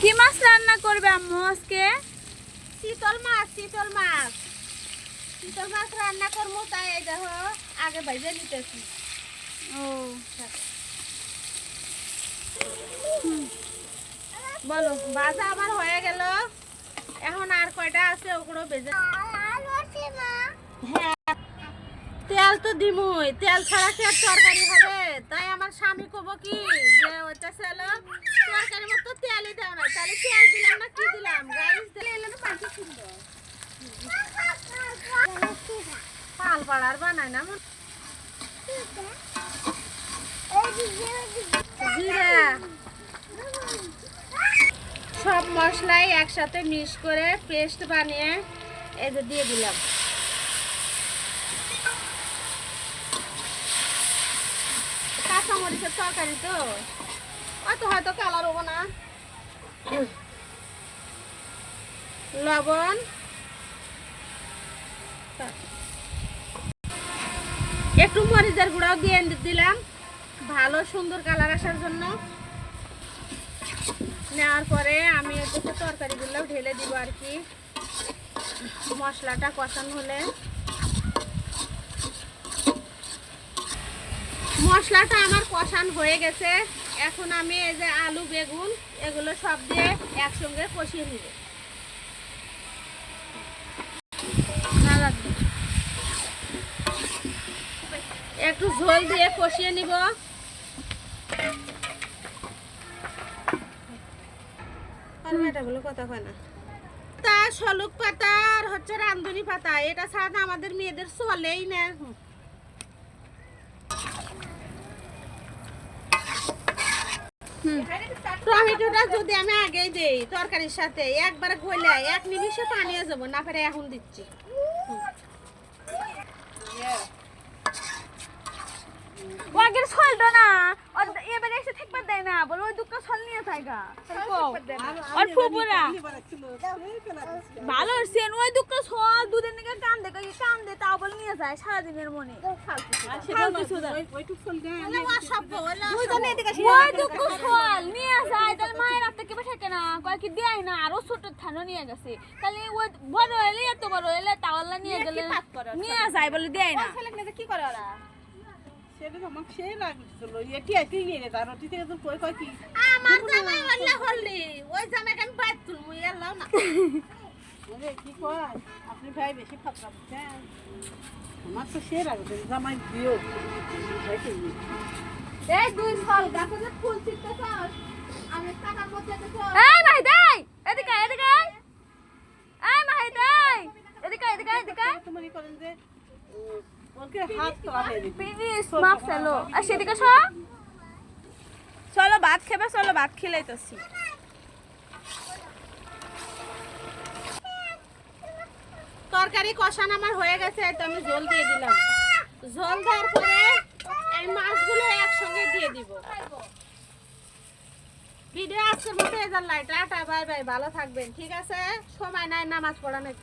কি মাছ রান্না করবে আম্মু আজকে? শীতল মাছ শীতল মাছ। শীতল মাছ রান্না করব তাই এই দেখো আগে ভাইজে নিতেছি। ও। বলো ভাজা আমার হয়ে গেল। এখন আর কয়টা আছে ওগুলো বেজে হ্যাঁ। তেল তো দিমুই তেল ছাড়া কি আর তরকারি হবে? তাই আমার স্বামী কব কি যে ওটা ছিল তরকারি মতো দাও না তাহলে তেল দিলাম না, কি দিলাম? এলে মাটি সুন্দর পাল পাড়ার বানায় না সব মশলাই একসাথে মিক্স করে পেস্ট বানিয়ে যে দিয়ে দিলাম। কাঁচামরিচের তরকারি তো? অত হয়তো কালার হব না। লবণ। একটু মরিচের গুঁড়াও দিয়ে দিলাম। ভালো, সুন্দর কালার আসার জন্য। নেওয়ার পরে আমি এদিকে তরকারিগুলো ঢেলে দিব আর কি। মশলাটা কষানো হলে। মশলাটা আমার কষান হয়ে গেছে। এখন আমি এই যে আলু বেগুন এগুলো সব দিয়ে একসঙ্গে কষিয়ে নিব। একটু ঝোল দিয়ে কষিয়ে নিব। মেয়েটাগুলো কথা না। তা শলুক পাতা আর হচ্ছে রান্ধুনি পাতা এটা ছাড়া আমাদের মেয়েদের চলেই না। টমেটোটা যদি আমি আগেই দেই তরকারির সাথে, একবারে গলে, এক নিমিষে পানিয়ে যাব, না পারে এখন দিচ্ছি। ও, আগের ছলটা না? এসে থাকবার দেয় না বলে ওই দুটো ছল নিয়ে থাকা ওর ফুপুরা ভালো সেন ওই দুটো ছল দুদিন থেকে কান দেখে কান দে তাও বলে নিয়ে যায় সারাদিনের মনে। ওই দুটো ছল নিয়ে যায় তাহলে মায়ের হাতে কেবে থাকে না? কয় কি দেয় না আরও ছোট থানো নিয়ে গেছে। তাহলে ওই বড় এলে এত বড় এলে তাওয়াল্লা নিয়ে গেলে নিয়ে যায় বলে দেয় না। কি করে ওরা? সেটা তো আমাকে সেই লাগছিল। এটি আইতে গিয়ে তার ওটি থেকে তো কই কয় কি? আমার জামাই আল্লাহ হল্লি ওই জামাইকে আমি বাইর তুলমু আল্লাহ না। ওরে কি কয়? আপনি ভাই বেশি ফাতরা বুঝছেন? আমার তো সে লাগছে জামাই দিও। এই দুই ফল গাছে যে ফুল ছিটতে চাস আমি টাকার মধ্যে তো এই মাহিত এই এদিকে এদিকে। এই মাহিত এই এদিকে এদিকে এদিকে আয়। করেন যে চালো আর সেদিকে চলো ভাত খেবে চলো ভাত খেলাইতেছি তরকারি কষান আমার হয়ে গেছে তো আমি জল দিয়ে দিলাম। জল দেওয়ার পরে এই মাছগুলো একসঙ্গে দিয়ে দিব। ভিডিও আজকের মতো এজার লাইট টাটা বাই বাই। ভালো থাকবেন ঠিক আছে? সময় নাই নামাজ পড়া নেব